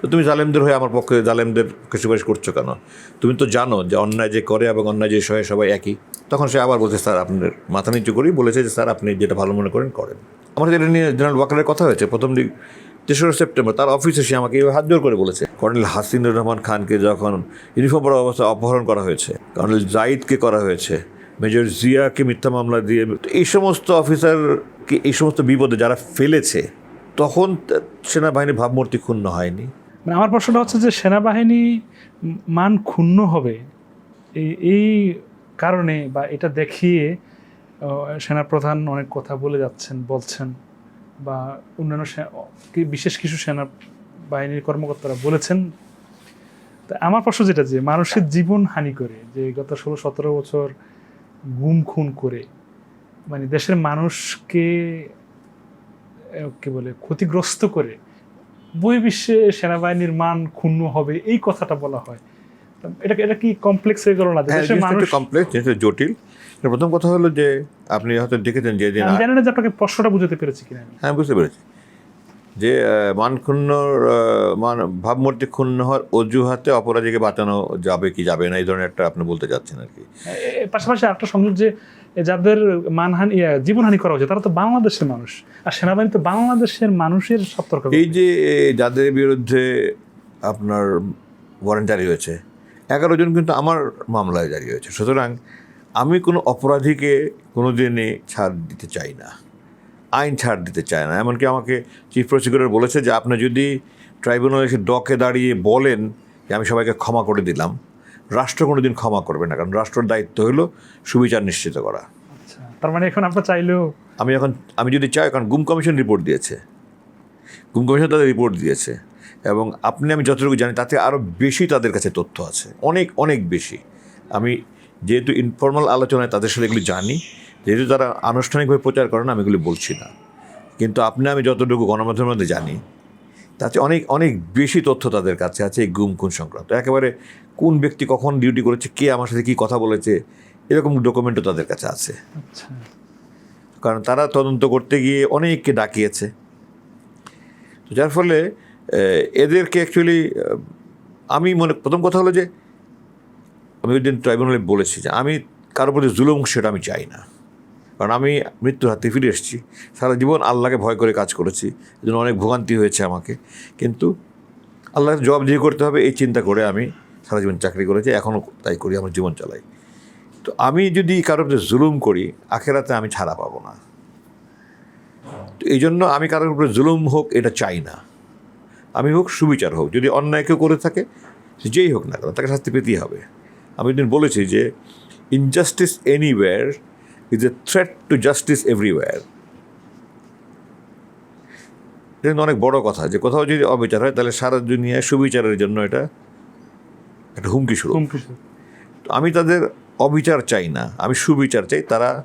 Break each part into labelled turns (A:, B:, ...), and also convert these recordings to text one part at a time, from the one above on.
A: তো তুমি জালেমদের হয়ে আমার পক্ষে জালেমদের সুপারিশ করছ কেন? তুমি তো জানো যে অন্যায় যে করে এবং অন্যায় যে সহে সবাই একই। তখন সে আবার বলছে, স্যার আপনার মাথা নিচু করেই বলেছে যে, স্যার, আপনি যেটা ভালো মনে করেন করেন। আমার এটা নিয়ে জেনারেল ওয়াকারের কথা হয়েছে। প্রথম দিক, তেসরা সেপ্টেম্বর, তার অফিসে সে আমাকে হাত জোর করে বলেছে। কর্নেল হাসিনুর রহমান খানকে যখন ইউনিফর্ম পরা অবস্থায় অপহরণ করা হয়েছে, কর্নেল জাইদকে করা হয়েছে, মেজর জিয়াকে মিথ্যা মামলা দিয়ে এই সমস্ত অফিসারকে, এই সমস্ত বিপদে যারা ফেলেছে, তখন সেনাবাহিনীর ভাবমূর্তি ক্ষুণ্ণ হয়নি।
B: মানে আমার প্রশ্নটা হচ্ছে যে সেনাবাহিনী মান ক্ষুণ্ণ হবে? এই কারণে বা এটা দেখিয়ে সেনাপ্রধান অনেক কথা বলে যাচ্ছেন, বলছেন বা অন্যান্য বিশেষ কিছু সেনা বাহিনীর কর্মকর্তারা বলেছেন। তা আমার প্রশ্ন যেটা যে, মানুষের জীবন হানি করে, যে গত ষোলো সতেরো বছর গুম খুন করে মানে দেশের মানুষকে কি বলে, ক্ষতিগ্রস্ত করে বহির্বিশ্বে সেনাবাহিনীর মান ক্ষুণ্ণ হবে এই কথাটা বলা হয়। এটা এটা কি কমপ্লেক্স হয়ে গেল না?
A: হ্যাঁ
B: দেশের মানুষ
A: কমপ্লেক্স জিনিসটা জটিল। প্রথম কথা হলো যে আপনি হয়তো দেখেছেন যে দিন
B: জানি না যে আপনাকে প্রশ্নটা বুঝাতে পেরেছি কিনা।
A: হ্যাঁ বুঝতে পেরেছি। যে মান আহ, মান ভাবমূর্তি ক্ষুণ্ণ হওয়ার অজুহাতে অপরাধীকে বাঁচানো যাবে কি যাবে না এই ধরনের একটা আপনি বলতে চাচ্ছেন আর কি।
B: পাশাপাশি একটা সংযোগ যে যাদের মানহানি জীবনহানি করা হয়েছে, তারা তো বাংলাদেশের মানুষ। আর সেনাবাহিনী তো বাংলাদেশের মানুষের সতর্ক
A: এই যে যাদের বিরুদ্ধে আপনার ওয়ারেন্ট জারি হয়েছে, এগারো জন কিন্তু আমার মামলায় জারি হয়েছে। সুতরাং আমি কোনো অপরাধীকে কোনো দিনই ছাড় দিতে চাই না। আইন ছাড় দিতে চায় না। এমনকি আমাকে চিফ প্রসিকিউটর বলেছে যে, আপনি যদি ট্রাইব্যুনাল এসে ডকে দাঁড়িয়ে বলেন যে, আমি সবাইকে ক্ষমা করে দিলাম রাষ্ট্র কোনো দিন ক্ষমা করবে না কারণ রাষ্ট্রের দায়িত্ব হলো সুবিচার নিশ্চিত করা।
B: আচ্ছা তার মানে এখন আপনার চাইলেও
A: আমি এখন আমি যদি চাই কারণ গুম কমিশন রিপোর্ট দিয়েছে। গুম কমিশন তাদের রিপোর্ট দিয়েছে। এবং আপনি আমি যতটুকু জানি তাতে আরও বেশি তাদের কাছে তথ্য আছে। অনেক অনেক বেশি। আমি যেহেতু ইনফর্মাল আলোচনায় তাদের সাথে এগুলি জানি যেহেতু তারা আনুষ্ঠানিকভাবে প্রচার করে না আমি এগুলি বলছি না। কিন্তু আপনি আমি যতটুকু গণমাধ্যমের মধ্যে জানি তাতে অনেক অনেক বেশি তথ্য তাদের কাছে আছে এই গুম খুন সংক্রান্ত। একেবারে কোন ব্যক্তি কখন ডিউটি করেছে কে আমার সাথে কী কথা বলেছে এরকম ডকুমেন্টও তাদের কাছে আছে।
B: আচ্ছা।
A: কারণ তারা তদন্ত করতে গিয়ে অনেককে ডাকিয়েছে। তো যার ফলে এদেরকে অ্যাকচুয়ালি আমি মনে প্রথম কথা হলো যে আমি ওই দিন ট্রাইব্যুনালে বলেছি যে আমি কারোর প্রতি জুলুম সেটা আমি চাই না। কারণ আমি মৃত্যুর হাতে ফিরে এসেছি। সারা জীবন আল্লাহকে ভয় করে কাজ করেছি। এই জন্য অনেক ভোগান্তি হয়েছে আমাকে। কিন্তু আল্লাহর জবাব দিয়ে করতে হবে এই চিন্তা করে আমি সারা জীবন চাকরি করেছি, এখনও তাই করি, আমার জীবন চালাই। তো আমি যদি কারোর প্রতি জুলুম করি, আখেরাতে আমি ছাড়া পাবো না। তো এই জন্য আমি কারোর উপরে জুলুম হোক, এটা চাই না। আমি হোক, সুবিচার হোক, যদি অন্যায় কেউ করে থাকে যেই হোক না কেন, তাকে শাস্তি পেতেই হবে। আমি একদিন বলেছি যে injustice anywhere is a threat to justice everywhere এটা অনেক বড় কথা, যে কোথাও যদি অবিচার হয়, তাহলে সারা দুনিয়ায় সুবিচারের জন্য এটা একটা হুমকি শুরু আমি তাদের অবিচার চাই না আমি সুবিচার চাই। তারা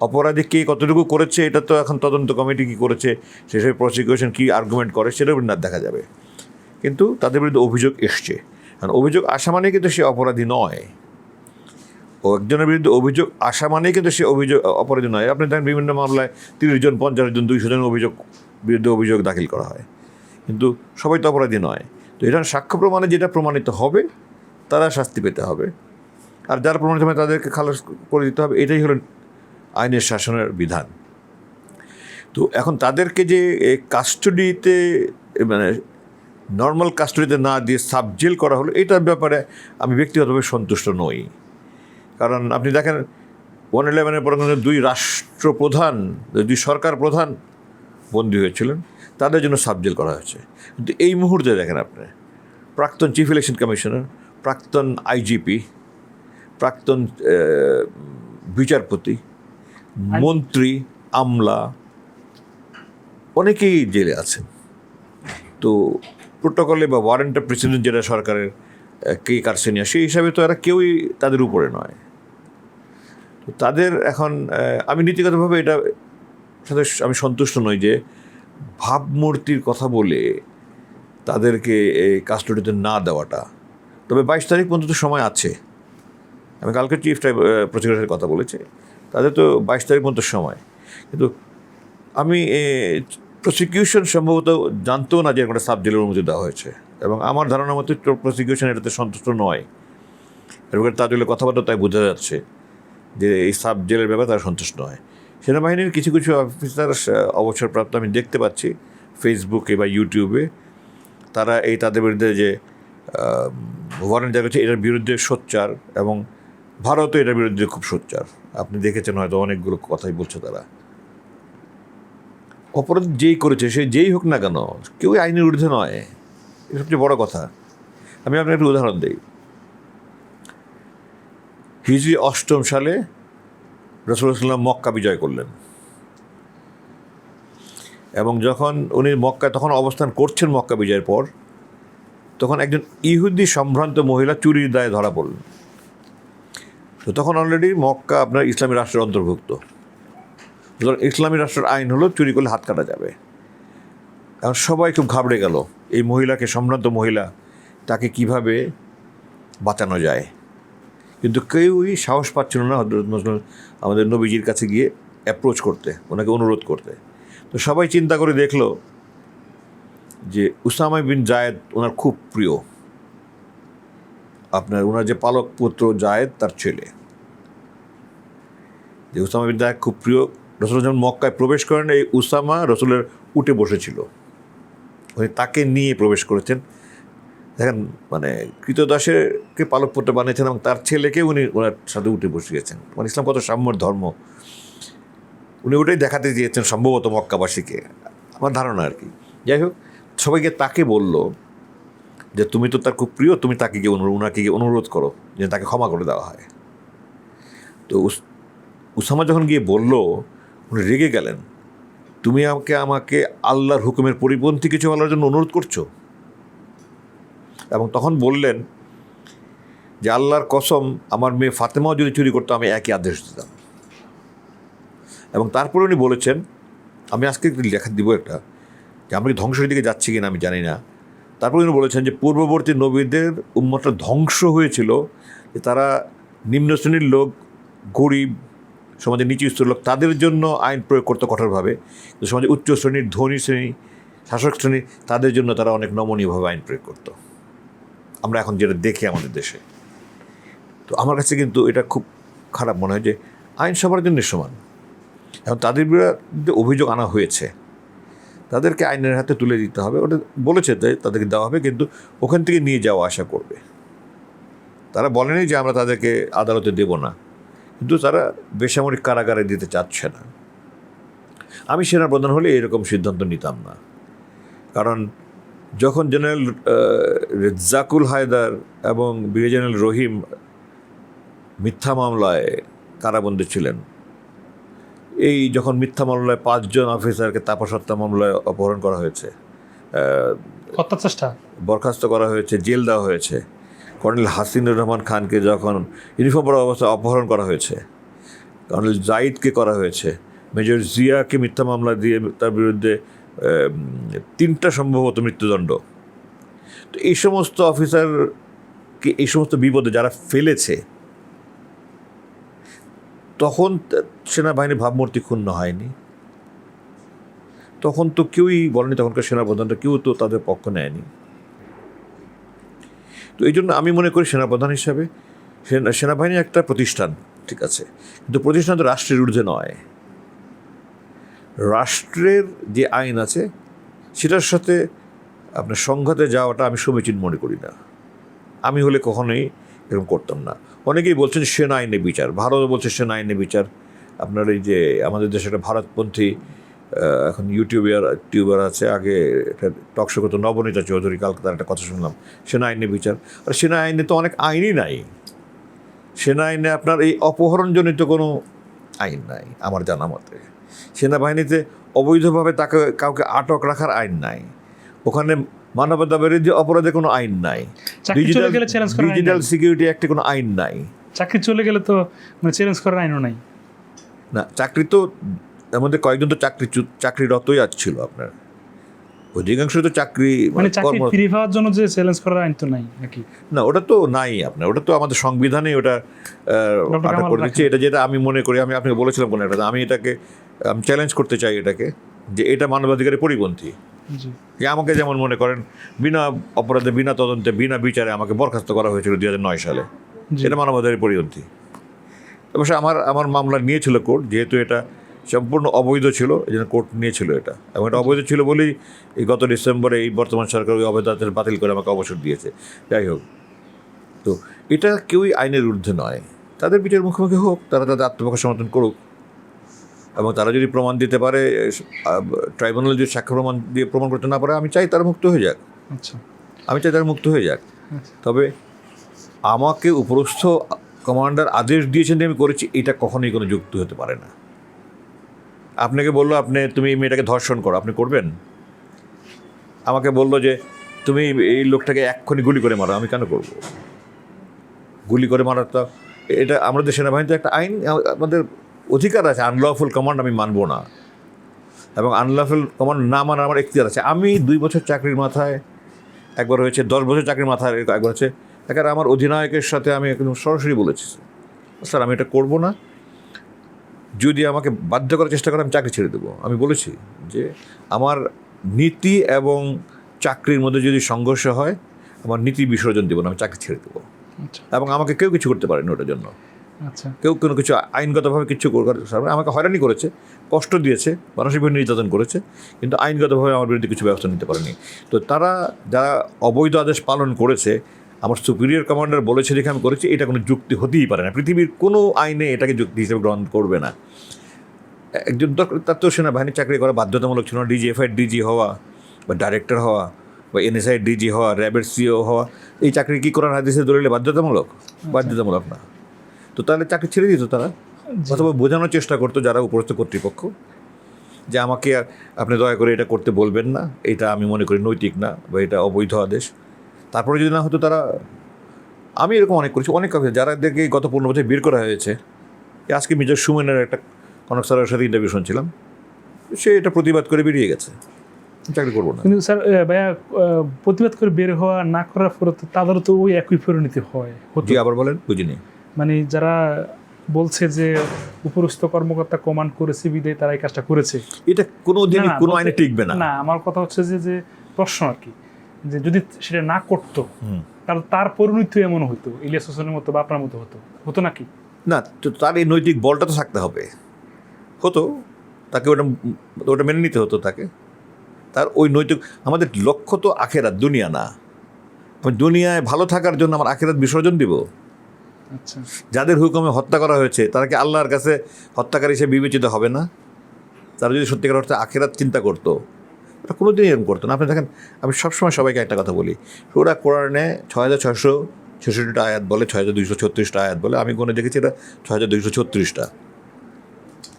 A: অপরাধী কে কতটুকু করেছে এটা তো এখন তদন্ত কমিটি কী করেছে সেসব প্রসিকিউশন কী আর্গুমেন্ট করে সেটাও না দেখা যাবে। কিন্তু তাদের বিরুদ্ধে অভিযোগ এসছে। কারণ অভিযোগ আসা মানে কিন্তু সে অপরাধী নয়। ও একজনের বিরুদ্ধে অভিযোগ আসা মানেই কিন্তু সে অভিযোগ অপরাধী নয়। আপনি দেখেন বিভিন্ন মামলায় তিরিশ জন পঞ্চাশ জন দুইশো জন অভিযোগ বিরুদ্ধে অভিযোগ দাখিল করা হয়। কিন্তু সবাই তো অপরাধী নয়। তো এটা সাক্ষ্য প্রমাণে যেটা প্রমাণিত হবে তারা শাস্তি পেতে হবে। আর যারা প্রমাণিত হবে তাদেরকে খালাস করে দিতে হবে, এটাই হলো আইনের শাসনের বিধান। তো এখন তাদেরকে যে কাস্টডিতে মানে নর্মাল কাস্টডিতে না দিয়ে সাবজেল করা হলো, এটার ব্যাপারে আমি ব্যক্তিগতভাবে সন্তুষ্ট নই। কারণ আপনি দেখেন ওয়ান ইলেভেনের পর দুই রাষ্ট্রপ্রধান, দুই সরকার প্রধান বন্দী হয়েছিলেন, তাদের জন্য সাবজেল করা হয়েছে। কিন্তু এই মুহূর্তে দেখেন আপনি, প্রাক্তন চিফ ইলেকশন কমিশনার প্রাক্তন আইজিপি প্রাক্তন বিচারপতি মন্ত্রী আমলা অনেকেই জেলে আছেন। তো প্রোটোকলে বা ওয়ারেন্ট অফ প্রেসিডেন্ট যেটা সরকারের কে কারসেনিয়া সেই হিসাবে তো এরা কেউই তাদের উপরে নয়। তো তাদের এখন আমি নীতিগতভাবে এটা সাথে আমি সন্তুষ্ট নই যে ভাবমূর্তির কথা বলে তাদেরকে এই কাস্টডিতে না দেওয়াটা তবে বাইশ তারিখ পর্যন্ত সময় আছে। আমি কালকে চিফ প্রসিকিউটরের কথা বলেছি। তাদের তো বাইশ তারিখ পর্যন্ত সময়। কিন্তু আমি প্রসিকিউশন সম্ভবত জানতেও না যে একটা সাব জেলের অনুমতি দেওয়া হয়েছে। এবং আমার ধারণা মতে প্রসিকিউশন এটাতে সন্তুষ্ট নয়। এবং তাজুলের কথাবার্তা তাই বোঝা যাচ্ছে যে এই সাব জেলের ব্যাপারে তারা সন্তুষ্ট নয়। সেনাবাহিনীর কিছু কিছু অফিসার অবসরপ্রাপ্ত আমি দেখতে পাচ্ছি। ফেসবুকে বা ইউটিউবে তারা এই তাদের বিরুদ্ধে যে ওয়ারেন্ট হচ্ছে এটার বিরুদ্ধে সোচ্চার এবং ভারতও এটার বিরুদ্ধে খুব সোচ্চার। আপনি দেখেছেন হয়তো অনেকগুলো কথাই বলছে তারা। অপরাধ যেই করেছে, সে যেই হোক না কেন, কেউ আইনের ঊর্ধ্বে নয়। এটা সবচেয়ে বড় কথা। আমি আপনাকে একটা উদাহরণ দিই। হিজরি অষ্টম সালে রসুলাম মক্কা বিজয় করলেন। এবং যখন উনি মক্কায় তখন অবস্থান করছেন মক্কা বিজয়ের পর তখন একজন ইহুদি সম্ভ্রান্ত মহিলা চুরির দায়ে ধরা পড়লেন তো তখন অলরেডি মক্কা আপনার ইসলামী রাষ্ট্রের অন্তর্ভুক্ত। ইসলামী রাষ্ট্রের আইন হলো চুরি করলে হাত কাটা যাবে। এখন সবাই খুব ঘাবড়ে গেল, এই মহিলাকে, সম্ভ্রান্ত মহিলা, তাকে কীভাবে বাঁচানো যায়। কিন্তু কেউই সাহস পাচ্ছিল না হজরত মুসলিম আমাদের নবীজির কাছে গিয়ে অ্যাপ্রোচ করতে, ওনাকে অনুরোধ করতে। তো সবাই চিন্তা করে দেখল যে উসামা বিন জায়েদ ওনার খুব প্রিয়। আপনার ওনার যে পালক পুত্র জায়েদ, তার ছেলে। যে উসামা বিন জায়েদ খুব প্রিয়। রসুল যখন মক্কায় প্রবেশ করেন, এই উসামা রসুলের উঠে বসেছিল। উনি তাকে নিয়ে প্রবেশ করেছেন। দেখেন মানে কৃতদাসেরকে পালক পুত্র বানিয়েছেন এবং তার ছেলেকে উনি ওনার সাথে উঠে বসিয়েছেন মানে ইসলাম কত সাম্যর ধর্ম। উনি ওটাই দেখাতে দিয়েছেন সম্ভবত মক্কাবাসীকে। আমার ধারণা আর কি। যাই হোক সবাইকে তাকে বলল যে, তুমি তো তার খুব প্রিয়, তুমি তাকে গিয়ে অনুরোধ ওনাকে গিয়ে অনুরোধ করো যে তাকে ক্ষমা করে দেওয়া হয়। তো উস- উসামা যখন গিয়ে বলল, উনি রেগে গেলেন, তুমি আমাকে আমাকে আল্লাহর হুকুমের পরিপন্থী কিছু বলার জন্য অনুরোধ করছ? এবং তখন বললেন যে, আল্লাহর কসম, আমার মেয়ে ফাতেমাও যদি চুরি করতো, আমি একই আদেশ দিতাম। এবং তারপরে উনি বলেছেন, আমি আজকে একটু লেখা দিব একটা যে আমরা কি ধ্বংসের দিকে যাচ্ছি কিনা আমি জানি না। তারপরে উনি বলেছেন যে পূর্ববর্তী নবীদের উম্মতটা ধ্বংস হয়েছিল যে তারা নিম্ন শ্রেণির লোক, গরিব সমাজের নিচু স্তরের লোক, তাদের জন্য আইন প্রয়োগ করতো কঠোরভাবে। কিন্তু সমাজে উচ্চ শ্রেণির, ধনী শ্রেণি, শাসক শ্রেণি, তাদের জন্য তারা অনেক নমনীয়ভাবে আইন প্রয়োগ করতো। আমরা এখন যেটা দেখি আমাদের দেশে। তো আমার কাছে কিন্তু এটা খুব খারাপ মনে হয় যে আইন সবার জন্য সমান। এখন তাদের বিরুদ্ধে অভিযোগ আনা হয়েছে। তাদেরকে আইনের হাতে তুলে দিতে হবে। ওটা বলেছে যে তাদেরকে দেওয়া হবে, কিন্তু ওখান থেকে নিয়ে যাওয়া আশা করবে। তারা বলেনি যে আমরা তাদেরকে আদালতে দেব না। কিন্তু তারা বেসামরিক কারাগারে দিতে চাচ্ছে না। আমি সেনা প্রধান হলে এরকম সিদ্ধান্ত নিতাম না। কারণ যখন জেনারেল রেজাকুল হায়দার এবং জেনারেল রহিম মিথ্যা মামলায় কারাবন্দী ছিলেন এই যখন মিথ্যা মামলায় পাঁচজন অফিসারকে তাপস হত্যা মামলায় অপহরণ করা হয়েছে
B: হত্যা চেষ্টা?
A: বরখাস্ত করা হয়েছে জেল দেওয়া হয়েছে। কর্নেল হাসিনুর রহমান খানকে যখন ইউনিফর্ম পরা অবস্থায় অপহরণ করা হয়েছে কর্নেল জাইদকে করা হয়েছে মেজর জিয়াকে মিথ্যা মামলা দিয়ে তার বিরুদ্ধে তিনটা সম্ভবত মৃত্যুদণ্ড। তো এই সমস্ত অফিসারকে এই সমস্ত বিপদে যারা ফেলেছে তখন সেনাবাহিনীর ভাবমূর্তি ক্ষুণ্ণ হয়নি। তখন তো কেউই বলেনি, তখনকার সেনাপ্রধানটা কেউ তো তাদের পক্ষ নেয়নি। তো এই জন্য আমি মনে করি সেনাপ্রধান হিসাবে সেনা সেনাবাহিনী একটা প্রতিষ্ঠান, ঠিক আছে? কিন্তু প্রতিষ্ঠান তো রাষ্ট্রের ঊর্ধ্বে নয়। রাষ্ট্রের যে আইন আছে, সেটার সাথে আপনার সংঘাতে যাওয়াটা আমি সমীচীন মনে করি না। আমি হলে কখনোই এরকম করতাম না। অনেকেই বলছেন সেনা আইনে বিচার। ভারতও বলছে সেনা আইনে বিচার। আপনার এই যে আমাদের দেশে একটা ভারতপন্থী এখন ইউটিউবার, টিউবার আছে, আগে একটা টকশো করতো নবনীতা চৌধুরী, কালকে তার একটা কথা শুনলাম। সেনা আইনে বিচার। আর সেনা আইনে তো অনেক আইনই নাই। সেনা আইনে আপনার এই অপহরণজনিত কোনো আইন নাই, আমার জানা মতে। সেনাবাহিনীতে অবৈধভাবে তাকে, কাউকে আটক রাখার আইন নাই। ওখানে মানবতা বিরোধী অপরাধে কোনো আইন নাই।
B: চাকরি
A: ডিজিটাল সিকিউরিটি অ্যাক্টে কোনো আইন নাই।
B: চাকরি চলে গেলে তো মানে চ্যালেঞ্জ করার আইনও নাই।
A: না চাকরি তো আমাদের কয়েকজন তো চাকরি চাকরিরতই ছিল আপনার। অধিকাংশ তো চাকরি
B: মানে চাকরি
A: কর্ম-
B: ফিরে পাওয়ার জন্য যে চ্যালেঞ্জ করার আইন তো নাই নাকি?
A: না ওটা তো নাই আপনার ওটা তো আমাদের সংবিধানে ওটা
B: কামাল
A: করে দিচ্ছে। এটা যেটা আমি মনে করি আমি আপনাকে বলেছিলাম কোনো একটা আমি এটাকে আমি চ্যালেঞ্জ করতে চাই এটাকে যে এটা মানবাধিকারের পরিপন্থী। আমাকে যেমন মনে করেন বিনা অপরাধে বিনা তদন্তে বিনা বিচারে আমাকে বরখাস্ত করা হয়েছিল দুই হাজার নয় সালে। এটা মানবাধিকারের পরিপন্থী অবশ্য আমার আমার মামলা নিয়েছিল কোর্ট যেহেতু এটা সম্পূর্ণ অবৈধ ছিল এই জন্য কোর্ট নিয়েছিল এটা। এবং এটা অবৈধ ছিল বলেই এই গত ডিসেম্বরে এই বর্তমান সরকার ওই অবৈধ আদেশ বাতিল করে আমাকে অবসর দিয়েছে। যাই হোক তো এটা কেউই আইনের ঊর্ধ্বে নয়। তাদের বিচার মুখোমুখি হোক তারা তাদের আত্মপক্ষ সমর্থন করুক। এবং তারা যদি প্রমাণ দিতে পারে ট্রাইব্যুনাল যদি সাক্ষ্য প্রমাণ দিয়ে প্রমাণ করতে না পারে আমি চাই তারা মুক্ত হয়ে যাক।
B: আচ্ছা।
A: আমি চাই তারা মুক্ত হয়ে যাক।
B: আচ্ছা।
A: তবে আমাকে উপরস্থ কমান্ডার আদেশ দিয়েছেন যে আমি করেছি এটা কখনোই কোনো যুক্তি হতে পারে না। আপনাকে বলল আপনি তুমি এই মেয়েটাকে ধর্ষণ করো আপনি করবেন? আমাকে বলল যে তুমি এই লোকটাকে এক্ষুনি গুলি করে মারো আমি কেন করব? গুলি করে মারার তো এটা আমাদের সেনাবাহিনীতে একটা আইন আমাদের অধিকার আছে আনলফুল কমান্ড আমি মানবো না। এবং আনলফুল কমান্ড না মানার আমার এখতিয়ার আছে। আমি দুই বছর চাকরির মাথায় একবার হয়েছে দশ বছর চাকরির মাথায় একবার হচ্ছে একার আমার অধিনায়কের সাথে আমি একদম সরাসরি বলেছি স্যার আমি এটা করব না। যদি আমাকে বাধ্য করার চেষ্টা করে আমি চাকরি ছেড়ে দেবো। আমি বলেছি যে আমার নীতি এবং চাকরির মধ্যে যদি সংঘর্ষ হয় আমার নীতি বিসর্জন দেবো না আমি চাকরি ছেড়ে দেবো।
B: আচ্ছা।
A: এবং আমাকে কেউ কিছু করতে পারেনি ওটার জন্য। কেউ কোনো কিছু আইনগতভাবে কিছু আমাকে হয়রানি করেছে কষ্ট দিয়েছে মানসিকভাবে নির্যাতন করেছে কিন্তু আইনগতভাবে আমার বিরুদ্ধে কিছু ব্যবস্থা নিতে পারেনি। তো তারা যারা অবৈধ আদেশ পালন করেছে আমার সুপিরিয়র কমান্ডার বলেছে দেখে আমি করেছি এটা কোনো যুক্তি হতেই পারে না। পৃথিবীর কোনো আইনে এটাকে যুক্তি হিসেবে গ্রহণ করবে না। একজন তার তো সেনাবাহিনীর চাকরি করা বাধ্যতামূলক ছিল না ডিজিএফআই ডিজি হওয়া বা ডাইরেক্টর হওয়া বা এনএসআই ডিজি হওয়া র্যাবের সিও হওয়া এই চাকরি কি করার হাদিসের দলিলে বাধ্যতামূলক? বাধ্যতামূলক না। তো তাহলে চাকরি ছেড়ে দিত তারা? অথবা বোঝানোর চেষ্টা করতো যারা উপরস্থ কর্তৃপক্ষ যে আমাকে আর আপনি দয়া করে এটা করতে বলবেন না এটা আমি মনে করি নৈতিক না বা এটা অবৈধ আদেশ। তারপরে যদি না হতো তারা আমি এরকম অনেক করেছি অনেক কাউকে যারাদেরকে গত পনেরো বছর বের করা হয়েছে আজকে মির্জা সুমেনের একটা কনক স্যারের সাথে ইন্টারভিউ শুনছিলাম সে এটা প্রতিবাদ করে বেরিয়ে গেছে। চাকরি করব না।
B: কিন্তু স্যার ভাইয়া প্রতিবাদ করে বের হওয়া না করার পরে তাদেরও তো ওই একই পরিণতি হয়।
A: আবার বলেন বুঝিনি।
B: মানে যারা বলছে যে উপরস্থ কর্মকর্তা কমান্ড করেছে বিদায় তারা এই কাজটা করেছে।
A: এটা কোনো দিনই
B: না, না,
A: কোনো আইনে টিকবে না।
B: না আমার কথা হচ্ছে যে যে প্রশ্ন আর কি যে যদি সেটা না করতো
A: হুম।
B: তাহলে তার পরিণতি এমন হতো ইলিয়াস হোসেনের মতো বা আপনার মতো হতো। হতো নাকি
A: না তো তার এই নৈতিক বলটা তো থাকতে হবে। হতো তাকে ওটা ওটা মেনে নিতে হতো তাকে। তার ওই নৈতিক আমাদের লক্ষ্য তো আখেরাত দুনিয়া না। দুনিয়ায় ভালো থাকার জন্য আমার আখেরাত বিসর্জন দিব। যাদের হুকুমে হত্যা করা হয়েছে তারা কি আল্লাহর কাছে হত্যাকারী হিসেবে বিবেচিত হবে না? তারা যদি সত্যিকার অর্থে আখেরাত চিন্তা করতো ওটা কোনো দিনই এরকম করতো না। আপনি দেখেন আমি সবসময় সবাইকে একটা কথা বলি ওরা কোরআনে ছয় হাজার ছয়শো ছেষট্টিটা আয়াত বলে ছয় হাজার দুইশো ছত্রিশটা আয়াত বলে আমি গনে দেখেছি এটা ছয় হাজার দুইশো ছত্রিশটা।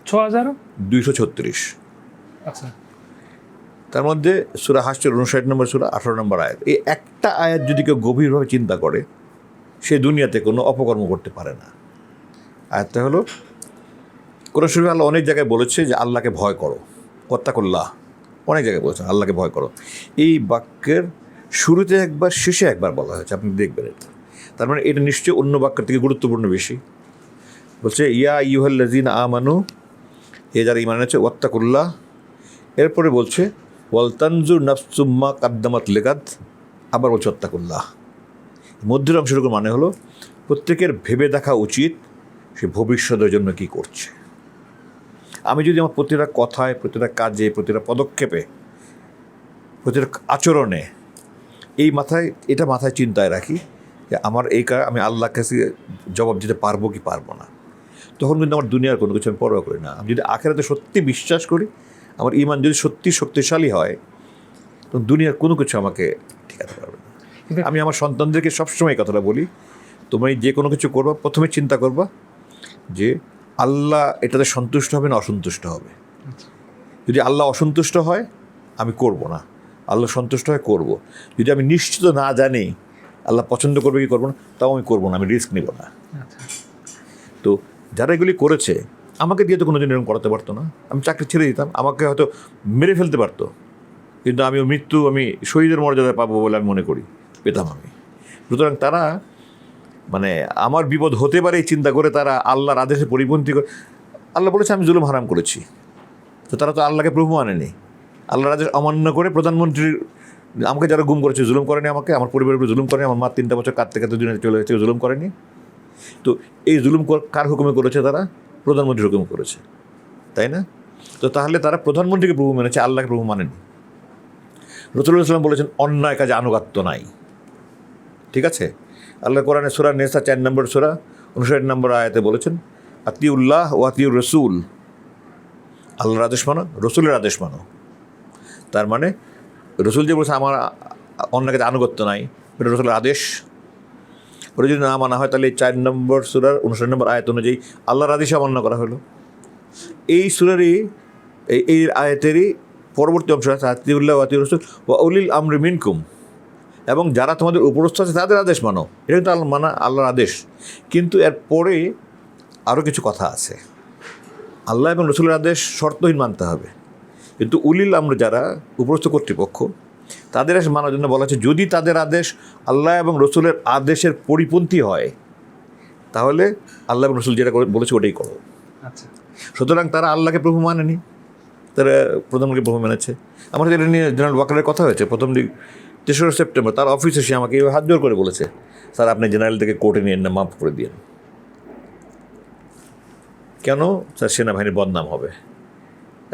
B: ছ হাজার
A: দুইশো ছত্রিশ।
B: আচ্ছা।
A: তার মধ্যে সুরা হাসছের উনষাট নম্বর সুরা আঠারো নম্বর আয়াত। এই একটা আয়াত যদি কেউ গভীরভাবে চিন্তা করে সে দুনিয়াতে কোনো অপকর্ম করতে পারে না। আয়াতটা হলো, কোরআন শরীফে আল্লাহ অনেক জায়গায় বলেছে যে আল্লাহকে ভয় করো। কত্তাকুল্লাহ অনেক জায়গায় বলেছেন আল্লাহকে ভয় করো। এই বাক্যের শুরুতে একবার, শেষে একবার বলা হয়েছে, আপনি দেখবেন এটা। তার মানে এটা নিশ্চয়ই অন্য বাক্যের থেকে গুরুত্বপূর্ণ বেশি। বলছে, ইয়া ইউহাল্লাজিন আমানু, এ যারা ইমান আছে ওয়াত্তাকুল্লাহ। এরপরে বলছে ওয়ালতানজুর নাফসুম্মা কাদ্দামাত লেগাত আবার বলছে ওত্তাকুল্লাহ মধ্যের অংশটুকু মানে হলো প্রত্যেকের ভেবে দেখা উচিত সে ভবিষ্যতের জন্য কি করছে। আমি যদি আমার প্রতিটা কথায়, প্রতিটা কাজে, প্রতিটা পদক্ষেপে, প্রতিটা আচরণে এই মাথায়, এটা মাথায় চিন্তায় রাখি যে আমার এই কাজ, আমি আল্লাহর কাছে জবাব দিতে পারব কি পারব না। তখন কিন্তু আমার দুনিয়ার কোনো কিছু আমি পরোয়া করি না। আমি যদি আখেরাতে সত্যি বিশ্বাস করি, আমার ইমান যদি সত্যি শক্তিশালী হয়, তখন দুনিয়ার কোনো কিছু আমাকে ঠেকাতে পারবে আমি আমার সন্তানদেরকে সবসময় এই কথাটা বলি তোমরা যে কোনো কিছু করবা প্রথমে চিন্তা করবা যে আল্লাহ এটাতে সন্তুষ্ট হবে না অসন্তুষ্ট হবে। যদি আল্লাহ অসন্তুষ্ট হয় আমি করব না। আল্লাহ সন্তুষ্ট হয় করব। যদি আমি নিশ্চিত না জানি আল্লাহ পছন্দ করবে কি করব না তাও আমি করব না আমি রিস্ক নেব না।
B: আচ্ছা।
A: তো যারা এগুলি করেছে আমাকে দিয়ে তো কোনো দিন এরকম করাতে পারতো না। আমি চাকরি ছেড়ে দিতাম আমাকে হয়তো মেরে ফেলতে পারতো। কিন্তু আমি মৃত্যু আমি শহীদের মর্যাদা পাবো বলে আমি মনে করি। পেতাম আমি। সুতরাং তারা মানে আমার বিপদ হতে পারে চিন্তা করে তারা আল্লাহর আদেশে পরিপন্থী করে আল্লাহ বলেছে, আমি জুলুম হারাম করেছি। তো তারা তো আল্লাহকে প্রভু আনেনি আল্লাহর আদেশ অমান্য করে প্রধানমন্ত্রীর, আমাকে যারা গুম করেছে জুলুম করেনি আমাকে, আমার পরিবারের উপর জুলুম করেনি, আমার মা তিনটা বছর কাঁদতে কাঁদতে দুনিয়া চলে গেছে জুলুম করেনি। তো এই জুলুম কর- হুকুমে করেছে তারা? প্রধানমন্ত্রীর হুকুমে করেছে। তাই না? তো তাহলে তারা প্রধানমন্ত্রীকে প্রভু মেনেছে, আল্লাহকে প্রভু মানেনি। রসুল্লাহ ইসলাম বলেছেন, অন্যায় কাজে আনুগাত্য নাই। ঠিক আছে? আল্লাহ কোরআনে সুরা নেসা চার নম্বর সুরা, উনষাট নম্বর আয়াতে বলেছেন, আতিউল্লাহ ও আতিউর রসুল। আল্লাহর আদেশ মানো, রসুলের আদেশ মানো। তার মানে রসুল যে বলছে, আমার অন্য কাছে আনুগত্য নাই। এটা রসুলের আদেশ। ওটা যদি না মানা হয়, তাহলে চার নম্বর সুরার, উনষাট নম্বর আয়াত অনুযায়ী আল্লাহর আদেশ অমান্য করা হলো। এই সুরারই, এই আয়াতেরই পরবর্তী অংশ আছে, আতিউল্লাহ আতি রসুল। ও উলিল আমরি মিনকুম। এবং যারা তোমাদের উপরস্থ আছে তাদের আদেশ মানো। এটা কিন্তু আল্লাহ মানা আল্লাহর আদেশ। কিন্তু এর পরে আরও কিছু কথা আছে। আল্লাহ এবং রসুলের আদেশ শর্তহীন মানতে হবে। কিন্তু উলিল আমরা যারা উপরস্থ কর্তৃপক্ষ তাদের আদেশ মানার জন্য বলা হচ্ছে যদি তাদের আদেশ আল্লাহ এবং রসুলের আদেশের পরিপন্থী হয় তাহলে আল্লাহ এবং রসুল যেটা বলেছে ওটাই করো।
B: আচ্ছা।
A: সুতরাং তারা আল্লাহকে প্রভু মানেনি। তারা প্রধানমন্ত্রী প্রভু মেনেছে। আমার সাথে এটা নিয়ে জেনারেল ওয়াকারের কথা হয়েছে। প্রথম দিক তেসরা সেপ্টেম্বর তার অফিসে সে আমাকে এইভাবে হাত জোর করে বলেছে স্যার আপনি জেনারেল থেকে কোর্টে নিয়ে না মাফ করে দিন কেন? স্যার সেনাবাহিনীর বদনাম হবে।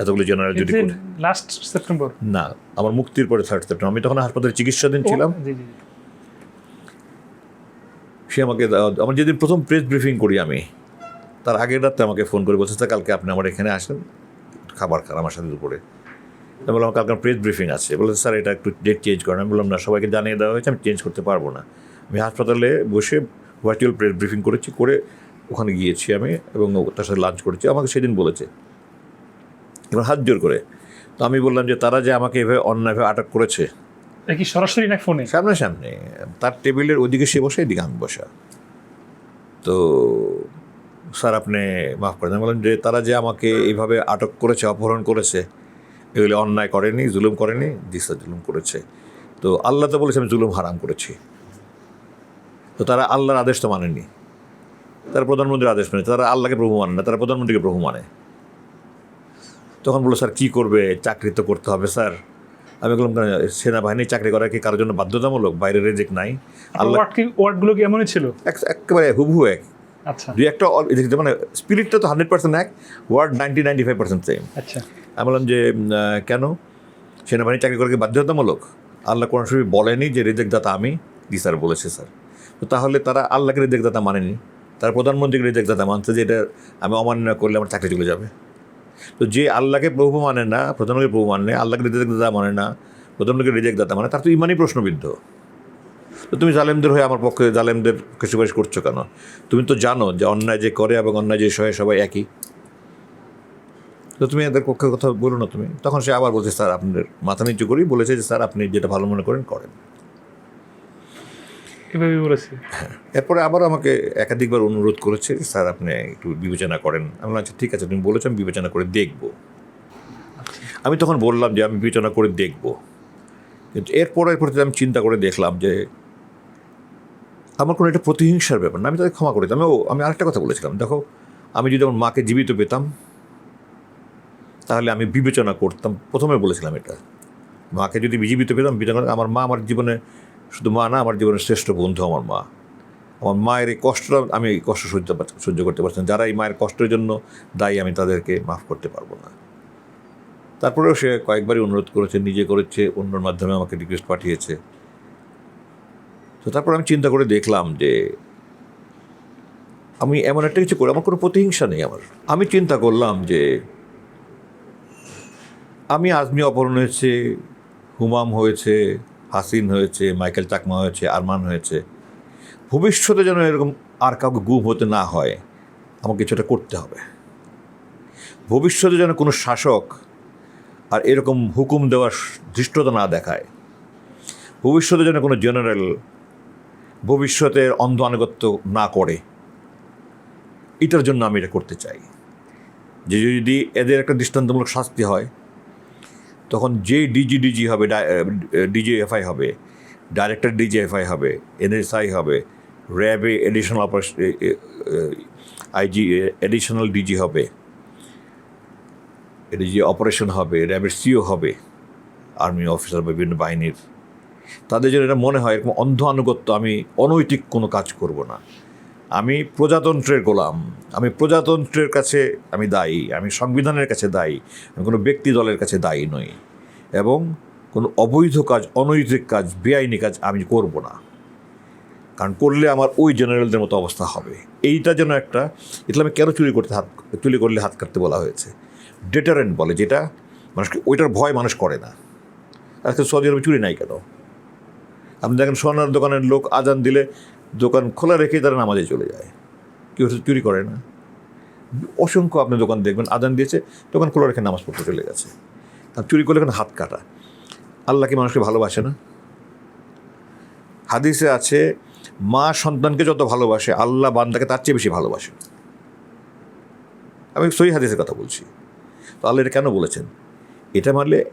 A: এতগুলো জেনারেল যদি
B: লাস্ট সেপ্টেম্বর?
A: না আমার মুক্তির পরে থার্ড সেপ্টেম্বর। আমি তখন হাসপাতালে চিকিৎসাধীন ছিলাম। সে আমাকে আমার যেদিন প্রথম প্রেস ব্রিফিং করি আমি তার আগের রাতে আমাকে ফোন করে বলছে স্যার কালকে আপনি আমার এখানে আসেন খাবার খান আমার সাথে দুপুরে। বললাম কালকে প্রেস ব্রিফিং আছে। বলে স্যার এটা একটু ডেট চেঞ্জ করেন। আমি বললাম না সবাইকে জানিয়ে দেওয়া হয়েছে আমি চেঞ্জ করতে পারব না। আমি হাসপাতালে বসে ভার্চুয়াল প্রেস ব্রিফিং করেছি করে ওখানে গিয়েছি আমি এবং তার সাথে লাঞ্চ করেছি। আমাকে সেদিন বলেছে। এবার হাত জোর করে। তো আমি বললাম যে তারা যে আমাকে এভাবে অন্যায়ভাবে আটক করেছে।
B: কি সরাসরি না ফোনে?
A: সামনে সামনে তার টেবিলের ওদিকে সে বসে এদিকে আমি বসা। তো স্যার আপনি মাফ করে দেন। বলেন যে তারা যে আমাকে এইভাবে আটক করেছে অপহরণ করেছে এগুলি অন্যায় করেনি জুলুম করেনি দিসা জুলুম করেছে। তো আল্লাহ তো বলেছে আমি জুলুম হারাম করেছি। তো তারা আল্লাহর আদেশ তো মানেনি। তারা প্রধানমন্ত্রীর আদেশ মানে তারা আল্লাহকে প্রভু মানে না তারা প্রধানমন্ত্রীকে প্রভু মানে। তখন বলল স্যার কী করবে? চাকরি তো করতে হবে স্যার। আমি বললাম "কেন, সেনাবাহিনী চাকরি করা কি কারোর জন্য বাধ্যতামূলক? বাইরে রেজেক নাই। আল্লাহ
B: কি ওয়ার্ডগুলো কি এমনই ছিল?
A: এক- একেবারে হুবহু এক।
B: আচ্ছা।
A: দুই একটা মানে স্পিরিটটা তো হান্ড্রেড পার্সেন্ট এক word ninety ninety five percent same
B: আচ্ছা।
A: আমি বললাম যে কেন? সেনাবাহিনী চাকরি করা কি বাধ্যতামূলক? আল্লাহ কোরআন শরীফ বলেনি যে রেজেক্ট দাতা আমি জি স্যার বলেছে স্যার। তো তাহলে তারা আল্লাহকে রেজেক্ট দাতা মানেনি। তারা প্রধানমন্ত্রীকে রেজেক্ট দাতা মানছে যে এটা আমি অমান্য করলে আমার চাকরি চলে যাবে। তো যে আল্লাহকে প্রভু মানে না প্রধানমন্ত্রী প্রভু মানে না, আল্লাহকে রেজেক্ট দাতা মানে না প্রধানমন্ত্রীকে রেজেক্ট দাতা মানে তার তো ইমানই প্রশ্নবিদ্ধ। তো তুমি জালেমদের হয়ে আমার পক্ষে জালেমদের সুপারিশ করছ কেন? তুমি তো জানো যে অন্যায় যে করে এবং অন্যায় যে সহে সবাই একই। তো তুমি এদের পক্ষে কথা বলো না তুমি। তখন সে আবার বলছে স্যার আপনাদের মাথা নিচু করেই বলেছে যে স্যার আপনি যেটা ভালো মনে করেন করেন।
B: এভাবেই বলেছি।
A: এরপরে আবার আমাকে একাধিকবার অনুরোধ করেছে স্যার আপনি একটু বিবেচনা করেন। আমি আচ্ছা ঠিক আছে তুমি বলেছ আমি বিবেচনা করে দেখব। আমি তখন বললাম যে আমি বিবেচনা করে দেখব। কিন্তু এরপরে এরপরে আমি চিন্তা করে দেখলাম যে আমার কোনো একটা প্রতিহিংসার ব্যাপার না। আমি তাদের ক্ষমা করে দিতাম ও আমি আরেকটা কথা বলেছিলাম। দেখো আমি যদি আমার মাকে জীবিত পেতাম তাহলে আমি বিবেচনা করতাম। প্রথমে বলেছিলাম এটা। মাকে যদি জীবিত পেতাম বিবেচনা। আমার মা আমার জীবনে শুধু মা না, আমার জীবনের শ্রেষ্ঠ বন্ধু আমার মা। আমার মায়ের এই কষ্টটা আমি এই কষ্ট সহ্য সহ্য করতে পারছি না। যারা এই মায়ের কষ্টের জন্য দায়ী, আমি তাদেরকে মাফ করতে পারব না। তারপরেও সে কয়েকবারই অনুরোধ করেছে, নিজে করেছে, অন্যর মাধ্যমে আমাকে রিকোয়েস্ট পাঠিয়েছে। তো তারপর আমি চিন্তা করে দেখলাম যে, আমি এমন একটা কিছু করি, আমার কোনো প্রতিহিংসা নেই আমার। আমি চিন্তা করলাম যে আমি আজমি অপহরণ হয়েছে, হুমাম হয়েছে, হাসিন হয়েছে, মাইকেল চাকমা হয়েছে, আরমান হয়েছে। ভবিষ্যতে যেন এরকম আর কাউকে গুম হতে না হয়, আমাকে কিছুটা করতে হবে। ভবিষ্যতে যেন কোনো শাসক আর এরকম হুকুম দেওয়ার ধৃষ্টতা না দেখায়। ভবিষ্যতে যেন কোনো জেনারেল ভবিষ্যতের অন্ধ আনুগত্য না করে। এটার জন্য আমি এটা করতে চাই। যে যদি এদের একটা দৃষ্টান্তমূলক শাস্তি হয় তখন যে ডিজি ডিজি হবে ডিজিএফআই হবে ডাইরেক্টর ডিজিএফআই হবে এনএসআই হবে র্যাবে additional operation IG additional DG হবে এডিজি অপারেশন হবে র্যাবের সিও হবে আর্মি অফিসার বিভিন্ন বাহিনীর। তাদের জন্য এটা মনে হয়, এরকম অন্ধ আনুগত্য আমি অনৈতিক কোনো কাজ করব না। আমি প্রজাতন্ত্রের গোলাম। আমি প্রজাতন্ত্রের কাছে আমি দায়ী। আমি সংবিধানের কাছে দায়ী। আমি কোনো ব্যক্তি দলের কাছে দায়ী নই। এবং কোনো অবৈধ কাজ, অনৈতিক কাজ, বেআইনি কাজ আমি করব না। কারণ করলে আমার ওই জেনারেলদের মতো অবস্থা হবে। এইটা যেন একটা ইসলামে কেন চুরি করতে হাত, চুরি করলে হাত কাটতে বলা হয়েছে? ডেটারেন্ট বলে যেটা মানুষকে, ওইটার ভয় মানুষ করে না। আজকে সৌদি আরবে চুরি নাই কেন? আপনি দেখেন সোনার দোকানের লোক আজান দিলে দোকান খোলা রেখে তারা নামাজে চলে যায়। কেউ চুরি করে না। অসংখ্য আপনি দোকান দেখবেন আদান দিয়েছে, দোকান খোলা রেখে নামাজ পড়তে চলে গেছে। আর চুরি করলে এখন হাত কাটা। আল্লাহ কি মানুষকে ভালোবাসে না? হাদিসে আছে, মা সন্তানকে যত ভালোবাসে, আল্লাহ বান্দাকে তার চেয়ে বেশি ভালোবাসে। আমি সই হাদিসের কথা বলছি। তো আল্লাহ এটা কেন বলেছেন? এটা মানলে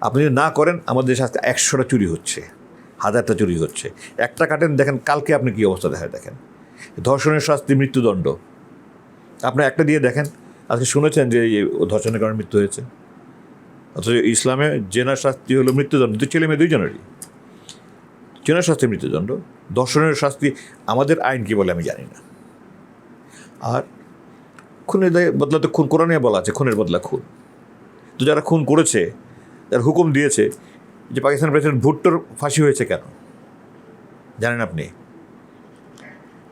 A: আপনি যদি না করেন, আমাদের দেশে আজকে একশোটা চুরি হচ্ছে। হাজারটা চুরি হচ্ছে। একটা কাটেন, দেখেন কালকে আপনি কী অবস্থা দেখায়, দেখেন। ধর্ষণের শাস্তি, মৃত্যুদণ্ড। আপনার একটা দিয়ে দেখেন, আজকে শুনেছেন যে ধর্ষণের কারণে মৃত্যু হয়েছে? অথচ ইসলামে জেনার শাস্তি হলো মৃত্যুদণ্ড দুই ছেলে মেয়ে দুইজনেরই। জেনার শাস্তি, মৃত্যুদণ্ড, ধর্ষণের শাস্তি, আমাদের আইন কী বলে আমি জানি না। আর খুনের দায় বদলাতে খুন, কোরআনে বলা আছে, খুনের বদলা খুন। তো যারা খুন করেছে, যারা হুকুম দিয়েছে যে পাকিস্তান প্রেসিডেন্ট ভুট্টোর ফাঁসি হয়েছে কেন? জানেন আপনি?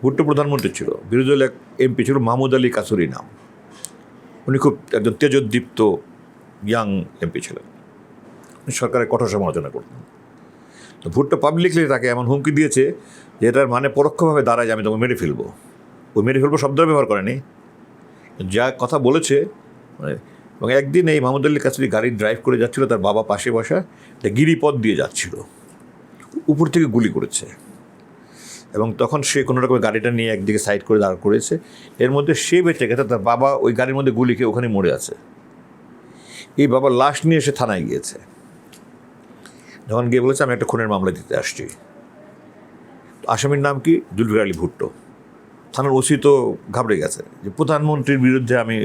A: ভুট্টো প্রধানমন্ত্রী ছিল, বিরোধী দল এক এমপি ছিল মাহমুদ আলী কাসুরি নাম। উনি খুব একজন তেজোদ্দীপ্ত ইয়াং এমপি ছিলেন। উনি সরকারের কঠোর সমালোচনা করতেন। তো ভুট্টো পাবলিকলি তাকে এমন হুমকি দিয়েছে যে এটার মানে পরোক্ষভাবে দাঁড়ায় যে আমি তোমাকে মেরে ফেলব। ওই মেরে ফেলব শব্দ ব্যবহার করেনি। যা কথা বলেছে মানে এবং একদিন এই মাহমুদ আলীর কাছে গাড়ি ড্রাইভ করে যাচ্ছিল, তার বাবা পাশে বসা একটা গিরিপথ দিয়ে যাচ্ছিল, উপর থেকে গুলি করেছে। এবং তখন সে কোনো রকম গাড়িটা নিয়ে একদিকে সাইড করে দাঁড় করেছে। এর মধ্যে সে বেঁচে গেছে, তার বাবা ওই গাড়ির মধ্যে গুলি খেয়ে ওখানে মরে আছে। এই বাবা লাশ নিয়ে এসে থানায় গিয়েছে। যখন গিয়ে বলেছে, আমি একটা খুনের মামলা দিতে আসছি। আসামির নাম কি? জুলফিকার আলী ভুট্টো। থানার ওসি তো ঘাবড়ে গেছে যে প্রধানমন্ত্রীর বিরুদ্ধে আমি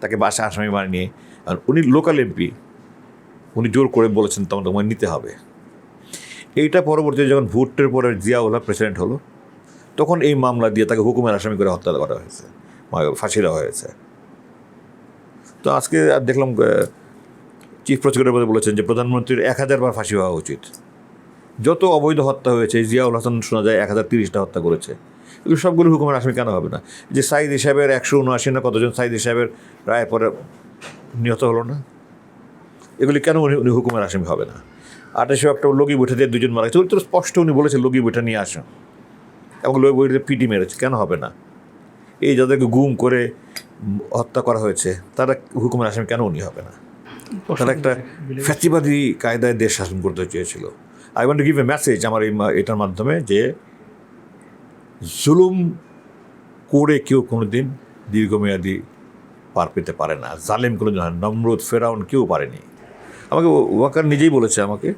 A: তাকে বাসা আসামি বানিয়ে, আর উনি লোকাল এমপি, উনি জোর করে বলেছেন তোমার তোমায় নিতে হবে। এইটা পরবর্তীতে যখন ভোটের পরে জিয়াউল্লাহ প্রেসিডেন্ট হলো, তখন এই মামলা দিয়ে তাকে হুকুমের আসামি করে হত্যা করা হয়েছে ফাঁসি দেওয়া হয়েছে। তো আজকে আর দেখলাম চিফ প্রসিকিউটর বলেছেন যে প্রধানমন্ত্রীর এক হাজারবার ফাঁসি হওয়া উচিত। যত অবৈধ হত্যা হয়েছে জিয়াউল হাসান শোনা যায় এক হাজার তিরিশটা হত্যা করেছে। সবগুলো হুকুমের আসামি কেন হবে না? যে সাইদ হিসাবের একশো উনআশি না কতজন সাইদ হিসাবের রায়ের পরে নিহত হলো না? এগুলি কেন উনি উনি হুকুমের আসামি হবে না? আঠাশে অক্টোবর লগি বৈঠা দিয়ে দুজন মারা গেছে। তো স্পষ্ট উনি বলেছে লগি বৈঠা নিয়ে আসুন। এবং লগি বৈঠে পিটি মেরেছে। কেন হবে না? এই যাদেরকে গুম করে হত্যা করা হয়েছে তারা হুকুমের আসামি কেন উনি হবে না? তারা একটা ফ্যাসিবাদী কায়দায় দেশ শাসন করতে চেয়েছিল। I want to give a message আমার এই এটার মাধ্যমে যে জুলুম করে কেউ কোনো দিন দীর্ঘমেয়াদী পার পেতে পারে না। জালেম কোনো দিন হয় না। ফেরাউন কেউ পারেনি। আমাকে ওয়াকার নিজেই বলেছে আমাকে।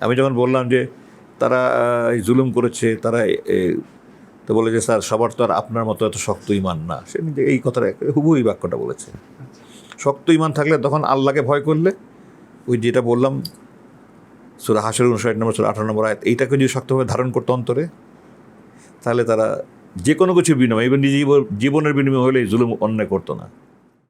A: আমি যখন বললাম যে তারা এই জুলুম করেছে, তারা তো বলে যে, স্যার, সবার তো আর আপনার মতো এত শক্ত ইমান না। সে এই কথাটা হুবহু এই বাক্যটা বলেছে। শক্ত ইমান থাকলে তখন আল্লাহকে ভয় করলে, ওই যেটা বললাম, সুরা হাসের উনষাট নম্বর, সুরা আঠারো নম্বর আয়াত, এইটাকে যদি শক্তভাবে ধারণ করতো অন্তরে তাহলে তারা যে কোনো কিছু বিনিময় এবং নিজে জীবনের বিনিময় হলে জুলুম অন্যায় করতো না।